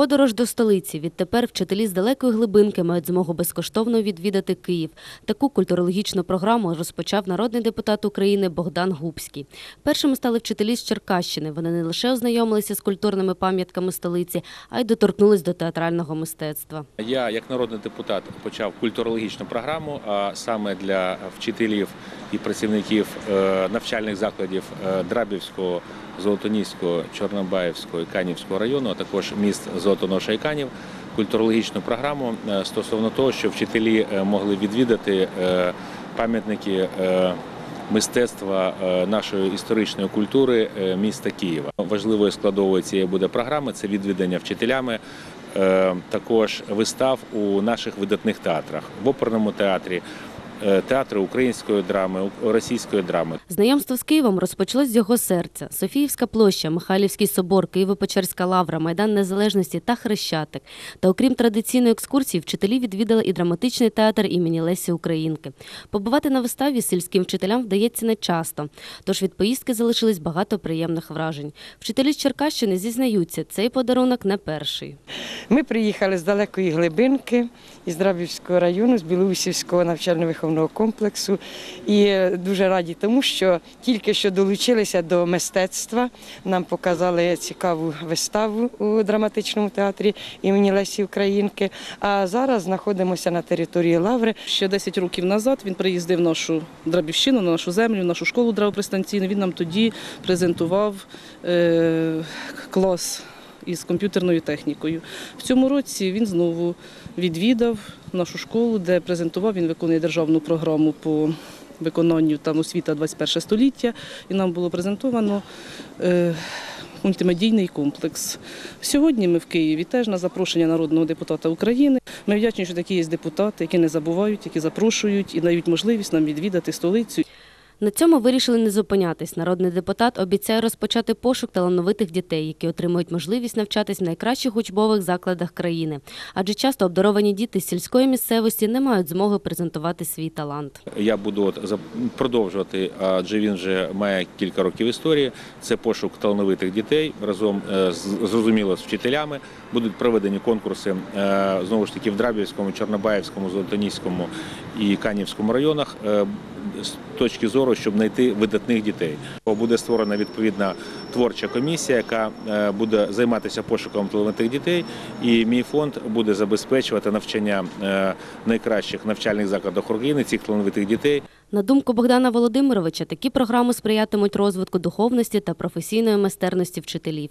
Подорож до столиці. Відтепер вчителі з далекої глибинки мають змогу безкоштовно відвідати Київ. Таку культурологічну програму розпочав народний депутат України Богдан Губський. Першими стали вчителі з Черкащини. Вони не лише ознайомилися з культурними пам'ятками столиці, а й доторкнулись до театрального мистецтва. Я, як народний депутат, почав культурологічну програму, а саме для вчителів і працівників е, навчальних закладів е, Драбівського, Золотоніського, Чорнобаївського і Канівського району, а також міст Золотоноша і Канів. Культурологічну програму е, стосовно того, щоб вчителі могли відвідати пам'ятники мистецтва нашої історичної культури міста Києва. Важливою складовою цієї буде програми це відвідання вчителями також вистав у наших видатних театрах в оперному театрі, е, театри української драми, російської драми. Знайомство з Києвом розпочалось з його серця. Софіївська площа, Михайлівський собор, Києво-Печерська лавра, Майдан Незалежності та Хрещатик. Та окрім традиційної екскурсії, вчителі відвідали і драматичний театр імені Лесі Українки. Побувати на виставі сільським вчителям вдається не часто, тож від поїздки залишились багато приємних вражень. Вчителі з Черкащини зізнаються, цей подарунок не перший. Ми приїхали з далекої глибинки, із Драбівського району, з Білоусівського навчально-виховного комплексу. І е, дуже раді тому, що тільки що долучилися до мистецтва. Нам показали цікаву виставу у драматичному театрі імені Лесі Українки. А зараз знаходимося на території Лаври. Ще 10 років назад він приїздив нашу Драбівщину, на нашу землю, нашу школу дравопристанційну. Він нам тоді презентував е, клас із комп'ютерною технікою. В цьому році він знову відвідав нашу школу, де презентував, він виконує державну програму по виконанню там освіта 21 століття. І нам було презентовано. Е, Мультимедійний комплекс. Сьогодні ми в Києві теж на запрошення народного депутата України. Ми вдячні, що такі є депутати, які не забувають, які запрошують і дають можливість нам відвідати столицю. На цьому вирішили не зупинятись. Народний депутат обіцяє розпочати пошук талановитих дітей, які отримують можливість навчатись в найкращих учбових закладах країни. Адже часто обдаровані діти з сільської місцевості не мають змоги презентувати свій талант. Я буду продовжувати, адже він вже має кілька років історії. Це пошук талановитих дітей разом е, зрозуміло з вчителями. Будуть проведені конкурси е, знову ж таки в Драбівському, Чорнобаївському, Золотоніському і Канівському районах. З точки зору, щоб знайти видатних дітей, буде створена відповідна творча комісія, яка е, буде займатися пошуком талановитих дітей. І мій фонд буде забезпечувати навчання е, найкращих навчальних закладах України цих талановитих дітей. На думку Богдана Володимировича, такі програми сприятимуть розвитку духовності та професійної майстерності вчителів.